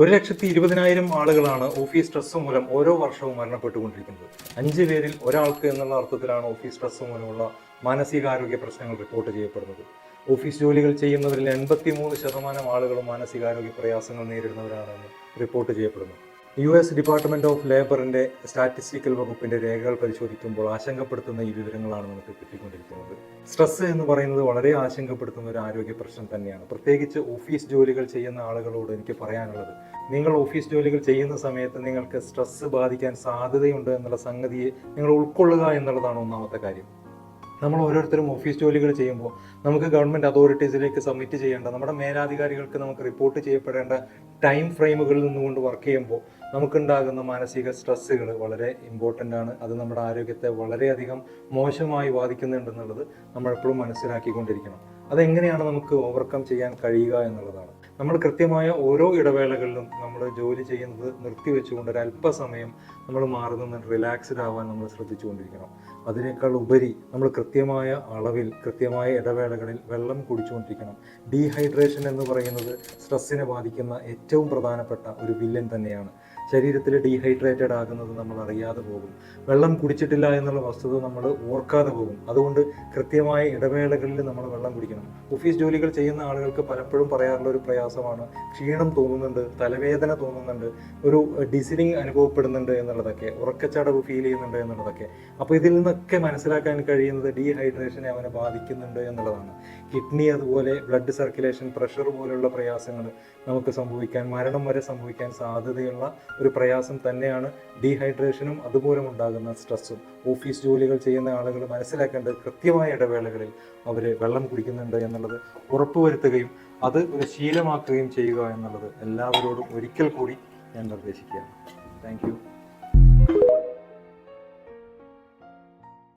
ഒരു ലക്ഷത്തി ഇരുപതിനായിരം ആളുകളാണ് ഓഫീസ് സ്ട്രെസ് മൂലം ഓരോ വർഷവും മരണപ്പെട്ടുകൊണ്ടിരിക്കുന്നത്. അഞ്ച് പേരിൽ ഒരാൾക്ക് എന്നുള്ള അർത്ഥത്തിലാണ് ഓഫീസ് സ്ട്രെസ് മൂലമുള്ള മാനസികാരോഗ്യ പ്രശ്നങ്ങൾ റിപ്പോർട്ട് ചെയ്യപ്പെടുന്നത്. ഓഫീസ് ജോലികൾ ചെയ്യുന്നവരിൽ എൺപത്തി മൂന്ന് ശതമാനം ആളുകളും മാനസികാരോഗ്യ പ്രയാസങ്ങൾ നേരിടുന്നവരാണെന്ന് റിപ്പോർട്ട് ചെയ്യപ്പെടുന്നു. യു എസ് ഡിപ്പാർട്ട്മെന്റ് ഓഫ് ലേബറിന്റെ സ്റ്റാറ്റിസ്റ്റിക്കൽ വകുപ്പിന്റെ രേഖകൾ പരിശോധിക്കുമ്പോൾ ആശങ്കപ്പെടുത്തുന്ന ഈ വിവരങ്ങളാണ് നമുക്ക് കിട്ടിക്കൊണ്ടിരിക്കുന്നത്. സ്ട്രെസ് എന്ന് പറയുന്നത് വളരെ ആശങ്കപ്പെടുത്തുന്ന ഒരു ആരോഗ്യ പ്രശ്നം തന്നെയാണ്. പ്രത്യേകിച്ച് ഓഫീസ് ജോലികൾ ചെയ്യുന്ന ആളുകളോട് എനിക്ക് പറയാനുള്ളത് നിങ്ങൾ ഓഫീസ് ജോലികൾ ചെയ്യുന്ന സമയത്ത് നിങ്ങൾക്ക് സ്ട്രെസ് ബാധിക്കാൻ സാധ്യതയുണ്ട് എന്നുള്ള സംഗതിയെ നിങ്ങൾ ഉൾക്കൊള്ളുക എന്നുള്ളതാണ് ഒന്നാമത്തെ കാര്യം. നമ്മൾ ഓരോരുത്തരും ഓഫീസ് ജോലികൾ ചെയ്യുമ്പോൾ നമുക്ക് ഗവൺമെന്റ് അതോറിറ്റീസിലേക്ക് സബ്മിറ്റ് ചെയ്യേണ്ട നമ്മുടെ മേലാധികാരികൾക്ക് നമുക്ക് റിപ്പോർട്ട് ചെയ്യപ്പെടേണ്ട ടൈം ഫ്രെയിമുകളിൽ നിന്നുകൊണ്ട് വർക്ക് ചെയ്യുമ്പോൾ നമുക്കുണ്ടാകുന്ന മാനസിക സ്ട്രെസ്സുകൾ വളരെ ഇമ്പോർട്ടന്റ് ആണ്. അത് നമ്മുടെ ആരോഗ്യത്തെ വളരെയധികം മോശമായി ബാധിക്കുന്നുണ്ടെന്നുള്ളത് നമ്മൾ എപ്പോഴും മനസ്സിലാക്കിക്കൊണ്ടിരിക്കണം. അതെങ്ങനെയാണ് നമുക്ക് ഓവർകം ചെയ്യാൻ കഴിയുക എന്നുള്ളതാണ്. നമ്മൾ കൃത്യമായ ഓരോ ഇടവേളകളിലും നമ്മൾ ജോലി ചെയ്യുന്നത് നിർത്തിവെച്ചുകൊണ്ട് ഒരു അല്പസമയം നമ്മൾ മാറി നിന്ന് റിലാക്സ്ഡ് ആവാൻ നമ്മൾ ശ്രദ്ധിച്ചുകൊണ്ടിരിക്കണം. അതിനേക്കാൾ ഉപരി നമ്മൾ കൃത്യമായ അളവിൽ കൃത്യമായ ഇടവേളകളിൽ വെള്ളം കുടിച്ചുകൊണ്ടിരിക്കണം. ഡീഹൈഡ്രേഷൻ എന്ന് പറയുന്നത് സ്ട്രെസ്സിനെ ബാധിക്കുന്ന ഏറ്റവും പ്രധാനപ്പെട്ട ഒരു വില്ലൻ തന്നെയാണ്. ശരീരത്തിൽ ഡീഹൈഡ്രേറ്റഡ് ആകുന്നത് നമ്മൾ അറിയാതെ പോകും. വെള്ളം കുടിച്ചിട്ടില്ല എന്നുള്ള വസ്തുത നമ്മൾ ഓർക്കാതെ പോകും. അതുകൊണ്ട് കൃത്യമായ ഇടവേളകളിൽ നമ്മൾ വെള്ളം കുടിക്കണം. ഓഫീസ് ജോലികൾ ചെയ്യുന്ന ആളുകൾക്ക് പലപ്പോഴും പറയാറുള്ള ഒരു പ്രയാസമാണ്. ക്ഷീണം തോന്നുന്നുണ്ട് തലവേദന തോന്നുന്നുണ്ട് ഒരു ഡിസിലിംഗ് അനുഭവപ്പെടുന്നുണ്ട് എന്നുള്ളതൊക്കെ ഉറക്കച്ചടവ് ഫീൽ ചെയ്യുന്നുണ്ട് എന്നുള്ളതൊക്കെ. അപ്പോൾ ഇതിൽ നിന്നൊക്കെ മനസ്സിലാക്കാൻ കഴിയുന്നത് ഡീഹൈഡ്രേഷനെ അവനെ ബാധിക്കുന്നുണ്ട് എന്നുള്ളതാണ്. കിഡ്നി അതുപോലെ ബ്ലഡ് സർക്കുലേഷൻ പ്രഷർ പോലുള്ള പ്രയാസങ്ങൾ നമുക്ക് സംഭവിക്കാൻ മരണം വരെ സംഭവിക്കാൻ സാധ്യതയുള്ള ഒരു പ്രയാസം തന്നെയാണ് ഡീഹൈഡ്രേഷനും അതുപോലെ ഉണ്ടാകുന്ന സ്ട്രെസ്സും ഓഫീസ് ജോലികൾ ചെയ്യുന്ന ആളുകൾ മനസ്സിലാക്കേണ്ടത് കൃത്യമായ ഇടവേളകളിൽ അവർ വെള്ളം കുടിക്കുന്നുണ്ട് എന്നുള്ളത് ഉറപ്പുവരുത്തുകയും അത് ഒരു ശീലമാക്കുകയും ചെയ്യുക എന്നുള്ളത് എല്ലാവരോടും ഒരിക്കൽ കൂടി ഞാൻ നിർദ്ദേശിക്കുകയാണ്. താങ്ക്